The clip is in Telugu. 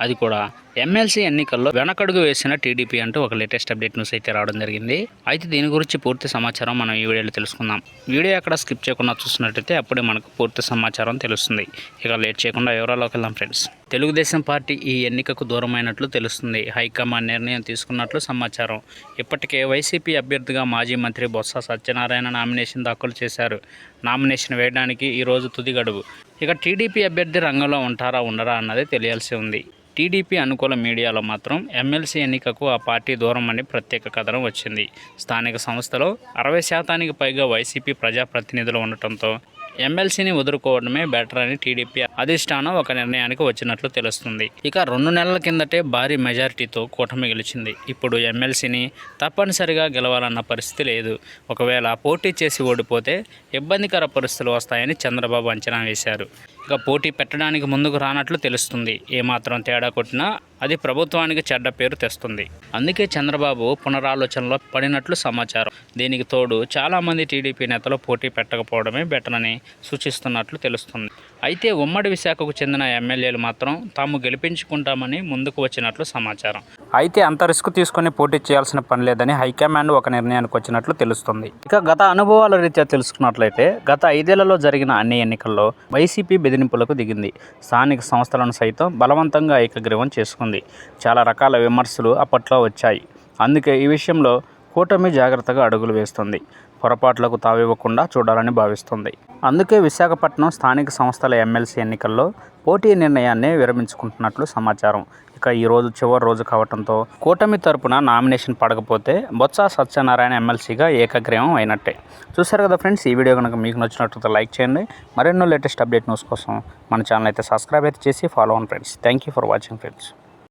అది కూడా ఎమ్మెల్సీ ఎన్నికల్లో వెనకడుగు వేసిన టీడీపీ అంటూ ఒక లేటెస్ట్ అప్డేట్ న్యూస్ అయితే రావడం జరిగింది. అయితే దీని గురించి పూర్తి సమాచారం మనం ఈ వీడియోలో తెలుసుకుందాం. వీడియో ఎక్కడ స్కిప్ చేయకుండా చూస్తున్నట్టయితే అప్పుడే మనకు పూర్తి సమాచారం తెలుస్తుంది. ఇక లేట్ చేయకుండా వివరాల్లోకి వెళ్దాం ఫ్రెండ్స్. తెలుగుదేశం పార్టీ ఈ ఎన్నికకు దూరమైనట్లు తెలుస్తుంది. హైకమాండ్ నిర్ణయం తీసుకున్నట్లు సమాచారం. ఇప్పటికే వైసీపీ అభ్యర్థిగా మాజీ మంత్రి బొత్స సత్యనారాయణ నామినేషన్ దాఖలు చేశారు. నామినేషన్ వేయడానికి ఈరోజు తుది గడువు. ఇక టీడీపీ అభ్యర్థి రంగంలో ఉంటారా ఉండరా అన్నది తెలియాల్సి ఉంది. టీడీపీ అనుకూల మీడియాలో మాత్రం ఎమ్మెల్సీ ఎన్నికకు ఆ పార్టీ దూరం అని ప్రత్యేక కథనం వచ్చింది. స్థానిక సంస్థలో అరవై శాతానికి పైగా వైసీపీ ప్రజాప్రతినిధులు ఉండటంతో ఎమ్మెల్సీని వదులుకోవడమే బెటర్ అని టీడీపీ అధిష్టానం ఒక నిర్ణయానికి వచ్చినట్లు తెలుస్తుంది. ఇక రెండు నెలల కిందటే భారీ మెజారిటీతో కూటమి గెలిచింది. ఇప్పుడు ఎమ్మెల్సీని తప్పనిసరిగా గెలవాలన్న పరిస్థితి లేదు. ఒకవేళ పోటీ చేసి ఓడిపోతే ఇబ్బందికర పరిస్థితులు వస్తాయని చంద్రబాబు అంచనా వేశారు. పోటీ పెట్టడానికి ముందుకు రానట్లు తెలుస్తుంది. ఏమాత్రం తేడా కొట్టినా అది ప్రభుత్వానికి చెడ్డ పేరు తెస్తుంది. అందుకే చంద్రబాబు పునరాలోచనలో పడినట్లు సమాచారం. దీనికి తోడు చాలామంది టీడీపీ నేతలు పోటీ పెట్టకపోవడమే బెటర్ అని సూచిస్తున్నట్లు తెలుస్తుంది. అయితే ఉమ్మడి విశాఖకు చెందిన ఎమ్మెల్యేలు మాత్రం తాము గెలిపించుకుంటామని ముందుకు వచ్చినట్లు సమాచారం. అయితే అంత రిస్క్ తీసుకొని పోటీ చేయాల్సిన పని లేదని హైకమాండ్ ఒక నిర్ణయానికి వచ్చినట్లు తెలుస్తుంది. ఇక గత అనుభవాల రీత్యా తెలుసుకున్నట్లయితే గత ఐదేళ్ళలో జరిగిన అన్ని ఎన్నికల్లో వైసీపీ బెదిరింపులకు దిగింది. స్థానిక సంస్థలను సైతం బలవంతంగా ఏకగ్రీవం చేసుకుంది. చాలా రకాల విమర్శలు అప్పట్లో వచ్చాయి. అందుకే ఈ విషయంలో కూటమి జాగ్రత్తగా అడుగులు వేస్తుంది. పొరపాట్లకు తావివ్వకుండా చూడాలని భావిస్తుంది. అందుకే విశాఖపట్నం స్థానిక సంస్థల ఎమ్మెల్సీ ఎన్నికల్లో పోటీ నిర్ణయాన్ని విరమించుకుంటున్నట్లు సమాచారం. ఇక ఈ రోజు చివరి రోజు కావడంతో కూటమి తరపున నామినేషన్ పడకపోతే బొత్స సత్యనారాయణ ఎమ్మెల్సీగా ఏకగ్రీవం అయినట్టే. చూసారు కదా ఫ్రెండ్స్ ఈ వీడియో కనుక మీకు నచ్చినట్లయితే లైక్ చేయండి. మరెన్నో లేటెస్ట్ అప్డేట్ న్యూస్ కోసం మన ఛానల్ అయితే సబ్స్క్రైబ్ అయితే చేసి ఫాలో అవ్వండి friends. Thank you for watching friends.